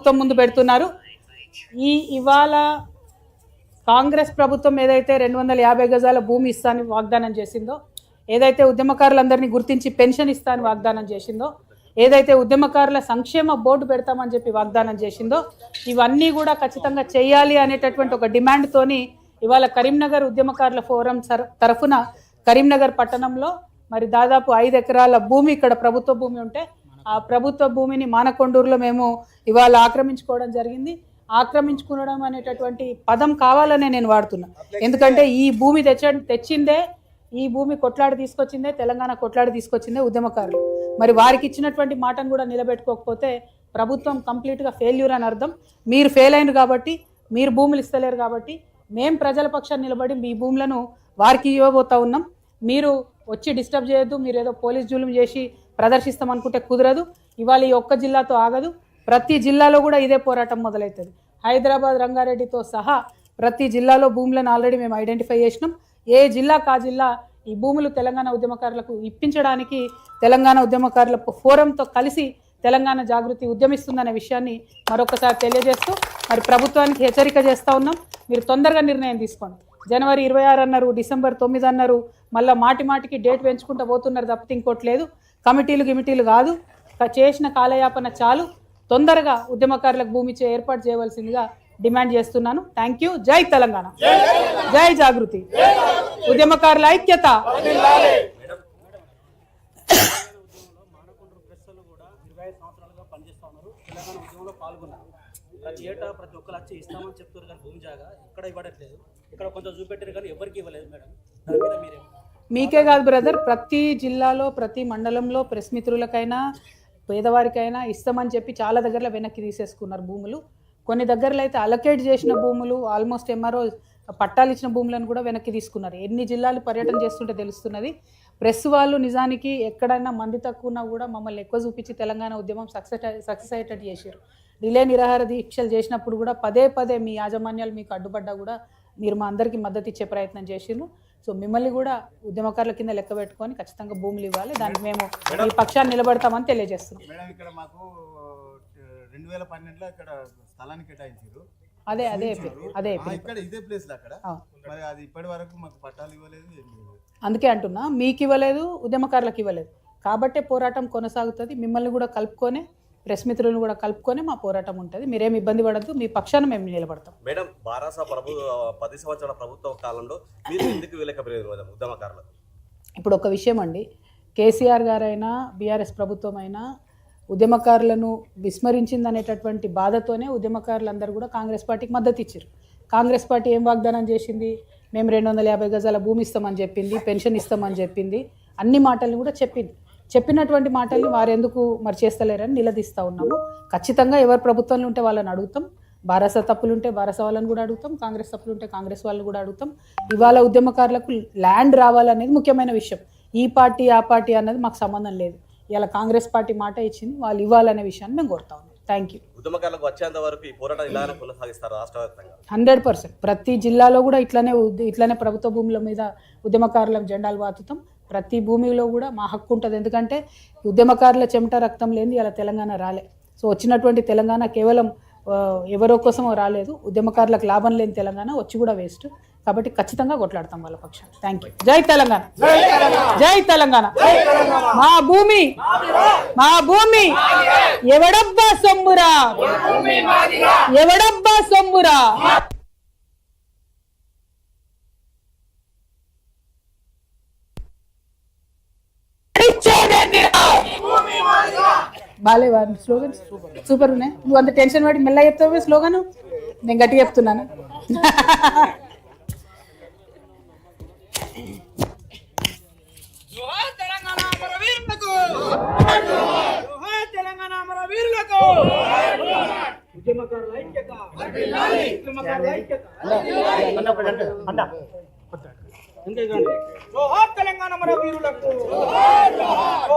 ప్రభుత్వం ముందు పెడుతున్నారు. ఈ ఇవాళ కాంగ్రెస్ ప్రభుత్వం ఏదైతే రెండు వందల యాభై గజాల భూమి ఇస్తానని వాగ్దానం చేసిందో ఏదైతే ఉద్యమకారులందరినీ గుర్తించి పెన్షన్ ఇస్తానని వాగ్దానం చేసిందో ఏదైతే ఉద్యమకారుల సంక్షేమ బోర్డు పెడతామని చెప్పి వాగ్దానం చేసిందో ఇవన్నీ కూడా ఖచ్చితంగా చేయాలి అనేటటువంటి ఒక డిమాండ్తోని ఇవాళ కరీంనగర్ ఉద్యమకారుల ఫోరం తరఫున కరీంనగర్ పట్టణంలో మరి దాదాపు ఐదు ఎకరాల భూమి ఇక్కడ ప్రభుత్వ భూమి ఉంటే ఆ ప్రభుత్వ భూమిని మానకొండూరులో మేము ఇవాళ ఆక్రమించుకోవడం జరిగింది. ఆక్రమించుకోవడం అనేటటువంటి పదం కావాలనే నేను వాడుతున్నా. ఎందుకంటే ఈ భూమి తెచ్చ తెచ్చిందే ఈ భూమి కొట్లాడి తీసుకొచ్చిందే తెలంగాణ కొట్లాడి తీసుకొచ్చిందే ఉద్యమకారులు. మరి వారికి ఇచ్చినటువంటి మాటను కూడా నిలబెట్టుకోకపోతే ప్రభుత్వం కంప్లీట్గా ఫెయిల్యూర్ అని అర్థం. మీరు ఫెయిల్ అయిన కాబట్టి మీరు భూములు ఇస్తలేరు కాబట్టి మేం ప్రజల పక్షాన్ని నిలబడి మీ భూములను వారికి ఇవ్వబోతా ఉన్నాం. మీరు వచ్చి డిస్టర్బ్ చేయొద్దు మీరు ఏదో పోలీస్ జూలుం చేసి ప్రదర్శిస్తాం అనుకుంటే కుదరదు. ఇవాళ ఈ ఒక్క జిల్లాతో ఆగదు. ప్రతి జిల్లాలో కూడా ఇదే పోరాటం మొదలవుతుంది హైదరాబాద్ రంగారెడ్డితో సహా ప్రతి జిల్లాలో భూములను ఆల్రెడీ మేము ఐడెంటిఫై చేసినాం. ఏ జిల్లా కా జిల్లా ఈ భూములు తెలంగాణ ఉద్యమకారులకు ఇప్పించడానికి తెలంగాణ ఉద్యమకారుల ఫోరంతో కలిసి తెలంగాణ జాగృతి ఉద్యమిస్తుందనే విషయాన్ని మరొకసారి తెలియజేస్తూ మరి ప్రభుత్వానికి హెచ్చరిక చేస్తూ ఉన్నాం. మీరు తొందరగా నిర్ణయం తీసుకోండి. జనవరి ఇరవై ఆరు అన్నారు డిసెంబర్ తొమ్మిది అన్నారు మళ్ళీ మాటి మాటికి డేట్ పెంచుకుంటూ పోతున్నారు తప్పితే ఇంకోటి లేదు. కమిటీలు గిమిటీలు కాదు. చేసిన కాలయాపన చాలు. తొందరగా ఉద్యమకారులకు భూమి ఇచ్చే ఏర్పాటు చేయవలసిందిగా డిమాండ్ చేస్తున్నాను. Thank you. జై తెలంగాణ. జై జాగృతి. ఉద్యమకారుల ఐక్యత మానకొండూరు ప్రెస్సులు కూడా ఇరవై ఐదు సంవత్సరాలుగా పనిచేస్తా ఉన్నారు తెలంగాణ ఉద్యమంలో పాల్గొన్నారు ప్రతి ఏటా ప్రతి ఒక్కరు వచ్చి ఇస్తామని చెప్తారు కానీ భూమి జాగా ఇక్కడ ఇవ్వట్లేదు. ఇక్కడ కొంత చూపెట్టారు కానీ ఎవరికి ఇవ్వలేదు మేడం. దాని మీద మీకే కాదు బ్రదర్ ప్రతి జిల్లాలో ప్రతి మండలంలో ప్రెస్ మిత్రులకైనా పేదవారికైనా ఇస్తామని చెప్పి చాలా దగ్గరలో వెనక్కి తీసేసుకున్నారు భూములు. కొన్ని దగ్గరలో అయితే అలకేట్ చేసిన భూములు ఆల్మోస్ట్ ఎంఆర్ఓ పట్టాలు ఇచ్చిన భూములను కూడా వెనక్కి తీసుకున్నారు. ఎన్ని జిల్లాలు పర్యటన చేస్తుంటే తెలుస్తున్నది. ప్రెస్ వాళ్ళు నిజానికి ఎక్కడైనా మంది తక్కువ ఉన్నా కూడా మమ్మల్ని ఎక్కువ చూపించి తెలంగాణ ఉద్యమం సక్సెస్ సక్సెస్ అయ్యేటట్టు చేశారు రిలే నిరాహార దీక్షలు చేసినప్పుడు కూడా పదే పదే మీ యాజమాన్యాలు మీకు అడ్డుపడ్డా కూడా మీరు మా అందరికీ మద్దతు ఇచ్చే ప్రయత్నం చేసిండ్రు సో మిమ్మల్ని కూడా ఉద్యమకారుల కింద లెక్క పెట్టుకొని ఖచ్చితంగా భూములు ఇవ్వాలి. దానికి మేము ఈ పక్షాన్ని నిలబడతామని తెలియజేస్తున్నాం. మేడం ఇక్కడ మాకు రెండు వేల పన్నెండులో ఇక్కడ స్థలాన్ని కేటాయించారు అదే అదే అదే ఆ, ఇక్కడ ఇదే ప్లేస్ అక్కడ? ఆ. మరి అది ఇప్పటి వరకు మాకు పట్టాలు ఇవ్వలేదు ఏం లేదు. అందుకే అంటున్నా మీకు ఇవ్వలేదు ఉద్యమకారులకు ఇవ్వలేదు. కాబట్టే పోరాటం కొనసాగుతుంది. మిమ్మల్ని కూడా కలుపుకొని ప్రెస్ మిత్రులను కూడా కలుపుకొని మా పోరాటం ఉంటుంది. మీరేం ఇబ్బంది పడద్దు మీ పక్షాన మేము నిలబడతాం. మేడం బారాస ప్రభు పది సంవత్సరాల ప్రభుత్వ కాలంలో మీరు ఎందుకు వీలకపోయారు మేడం ఉద్యమకారులకు? ఇప్పుడు ఒక విషయం అండి. కేసీఆర్ గారైనా బీఆర్ఎస్ ప్రభుత్వం అయినా ఉద్యమకారులను విస్మరించిందనేటటువంటి బాధతోనే ఉద్యమకారులందరూ కూడా కాంగ్రెస్ పార్టీకి మద్దతు ఇచ్చారు కాంగ్రెస్ పార్టీ ఏం వాగ్దానం చేసింది? మేము రెండు వందల యాభై గజాల భూమి ఇస్తామని చెప్పింది పెన్షన్ ఇస్తామని చెప్పింది అన్ని మాటలను కూడా చెప్పింది. చెప్పినటువంటి మాటల్ని వారెందుకు మరి చేస్తలేరని నిలదీస్తూ ఉన్నాము. ఖచ్చితంగా ఎవరు ప్రభుత్వంలో ఉంటే వాళ్ళని అడుగుతాం. బారస తప్పులు ఉంటే బారస వాళ్ళని కూడా అడుగుతాం. కాంగ్రెస్ తప్పులు ఉంటే కాంగ్రెస్ వాళ్ళని కూడా అడుగుతాం. ఇవాళ ఉద్యమకారులకు ల్యాండ్ రావాలనేది ముఖ్యమైన విషయం. ఈ పార్టీ ఆ పార్టీ అన్నది మాకు సంబంధం లేదు. ఇలా కాంగ్రెస్ పార్టీ మాట ఇచ్చింది వాళ్ళు ఇవ్వాలనే విషయాన్ని మేము కోరుతా ఉన్నాం. థ్యాంక్ యూ ఉద్యమకారులకు వచ్చేంత వరకు ఈ పోరాటం ఇలానే కొనసాగిస్తారు రాష్ట్ర హండ్రెడ్ పర్సెంట్. ప్రతి జిల్లాలో కూడా ఇట్లానే ఇట్లానే ప్రభుత్వ భూముల మీద ఉద్యమకారుల జెండాలు వాతుతాం. ప్రతి భూమిలో కూడా మా హక్కు ఉంటుంది. ఎందుకంటే ఉద్యమకారుల చెమట రక్తం లేని ఇలా తెలంగాణ రాలే. సో వచ్చినటువంటి తెలంగాణ కేవలం ఎవరో కోసమో రాలేదు. ఉద్యమకారులకు లాభం లేని తెలంగాణ వచ్చి కూడా వేస్ట్. కాబట్టి ఖచ్చితంగా కొట్లాడతాం వాళ్ళ పక్షం థ్యాంక్ యూ జై తెలంగాణ. జై తెలంగాణ. మా భూమి. మా భూమి. ఎవడబ్బా సొమ్మురా? ఎవడబ్బా సొమ్మురా? బాలే స్లోగన్ సూపర్ ఉన్నాయి. నువ్వు అంత టెన్షన్ పడి మెల్లగా చెప్తావు స్లోగన్? నేను గట్టిగా చెప్తున్నాను జోహార్ తెలంగాణ అమర వీరులకు జోహార్ తెలంగాణ అమర వీరులకు ఉద్యమకారుల ఐక్యత. ఉద్యమకారుల ఐక్యత తెలంగాణ అమర వీరులకు.